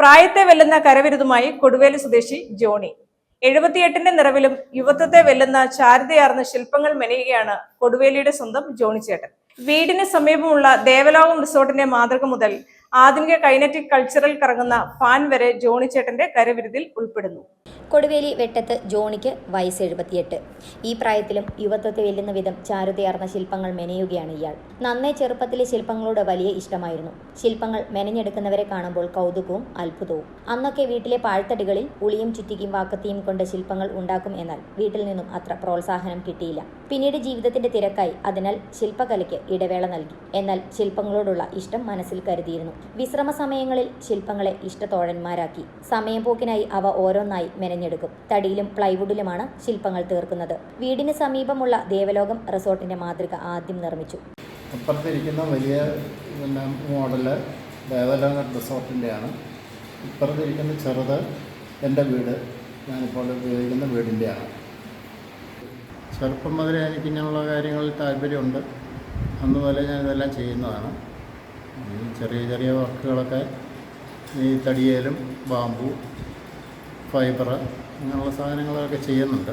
പ്രായത്തെ വെല്ലുന്ന കരവിരുതുമായി കൊടുവേലി സ്വദേശി ജോണി. എഴുപത്തിയെട്ടിന്റെ നിറവിലും യുവത്വത്തെ വെല്ലുന്ന ചാരിതയാർന്ന ശില്പങ്ങൾ മെനയുകയാണ് കൊടുവേലിയുടെ സ്വന്തം ജോണി ചേട്ടൻ. വീടിന് സമീപമുള്ള ദേവലോകം റിസോർട്ടിന്റെ മാതൃക മുതൽ ആധുനിക കൈനറ്റിക് കൾച്ചറൽ കറങ്ങുന്ന ഫാൻ വരെ ജോണി ചേട്ടന്റെ കരവിരുതിൽ ഉൾപ്പെടുന്നു. കൊടുവേലി വെട്ടത്ത് ജോണിക്ക് വയസ്സ് എഴുപത്തിയെട്ട്. ഈ പ്രായത്തിലും യുവത്വത്തെ വെല്ലുന്ന വിധം ചാരുതയാർന്ന ശില്പങ്ങൾ മെനയുകയാണ് ഇയാൾ. നന്നേ ചെറുപ്പത്തിലെ ശില്പങ്ങളോട് വലിയ ഇഷ്ടമായിരുന്നു. ശില്പങ്ങൾ മെനഞ്ഞെടുക്കുന്നവരെ കാണുമ്പോൾ കൗതുകവും അത്ഭുതവും. അന്നൊക്കെ വീട്ടിലെ പാഴ്ത്തടികളിൽ ഉളിയും ചുറ്റിക്കും വാക്കത്തിയും കൊണ്ട് ശില്പങ്ങൾ ഉണ്ടാക്കും എന്നാൽ വീട്ടിൽ നിന്നും അത്ര പ്രോത്സാഹനം കിട്ടിയില്ല. പിന്നീട് ജീവിതത്തിന്റെ തിരക്കായി അതിനാൽ ശില്പകലയ്ക്ക് ഇടവേള നൽകി. എന്നാൽ ശില്പങ്ങളോടുള്ള ഇഷ്ടം മനസ്സിൽ കരുതിയിരുന്നു. വിശ്രമ സമയങ്ങളിൽ ശില്പങ്ങളെ ഇഷ്ടത്തോഴന്മാരാക്കി. സമയം പോക്കിനായി അവ ഓരോന്നായി മെനഞ്ഞെടുക്കും തടിയിലും പ്ലൈവുഡിലുമാണ് ശില്പങ്ങൾ തീർക്കുന്നത്. വീടിന് സമീപമുള്ള ദേവലോകം റിസോർട്ടിന്റെ മാതൃക ആദ്യം നിർമ്മിച്ചു. അപ്പുറത്തിരിക്കുന്ന വലിയ മോഡൽ ദേവലോക റിസോർട്ടിന്റെയാണ് ഇപ്പുറത്തിരിക്കുന്ന ചെറുത് എന്റെ വീട് ഞാനിപ്പോൾ ഉപയോഗിക്കുന്ന വീടിന്റെയാണ് ചെറുപ്പം മുതലേ എനിക്ക് ഇങ്ങനെയുള്ള കാര്യങ്ങളിൽ താല്പര്യമുണ്ട്. അന്ന് ഞാൻ ഇതെല്ലാം ചെയ്യുന്നതാണ്. ചെറിയ ചെറിയ വർക്കുകളൊക്കെ ഈ തടിയേലും ബാമ്പു ഫൈബർ അങ്ങനെയുള്ള സാധനങ്ങളൊക്കെ ചെയ്യുന്നുണ്ട്.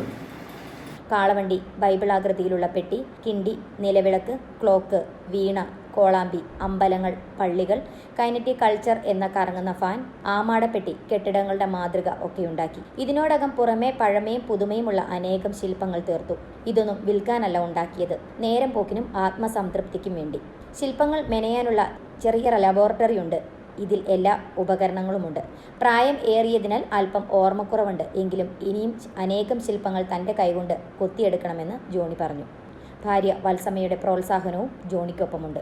കാളവണ്ടി ബൈബിൾ ആകൃതിയിലുള്ള പെട്ടി കിണ്ടി നിലവിളക്ക് ക്ലോക്ക് വീണ കോളാമ്പി അമ്പലങ്ങൾ പള്ളികൾ കൈനറ്റി കൾച്ചർ എന്ന കറങ്ങുന്ന ഫാൻ ആമാടപ്പെട്ടി കെട്ടിടങ്ങളുടെ മാതൃക ഒക്കെ ഉണ്ടാക്കി. ഇതിനോടകം പുറമേ പഴമയും പുതുമയുമുള്ള അനേകം ശില്പങ്ങൾ തീർത്തു. ഇതൊന്നും വിൽക്കാനല്ല ഉണ്ടാക്കിയത്. നേരം പോക്കിനും ആത്മസംതൃപ്തിക്കും വേണ്ടി. ശില്പങ്ങൾ മെനയാനുള്ള ചെറിയ ലബോറട്ടറി ഉണ്ട്. ഇതിൽ എല്ലാ ഉപകരണങ്ങളുമുണ്ട്. പ്രായം ഏറിയതിനാൽ അല്പം ഓർമ്മക്കുറവുണ്ട്. എങ്കിലും ഇനിയും അനേകം ശില്പങ്ങൾ തന്റെ കൈകൊണ്ട് കൊത്തിയെടുക്കണമെന്ന് ജോണി പറഞ്ഞു. ഭാര്യ വത്സമ്മയുടെ പ്രോത്സാഹനവും ജോണിക്കൊപ്പമുണ്ട്.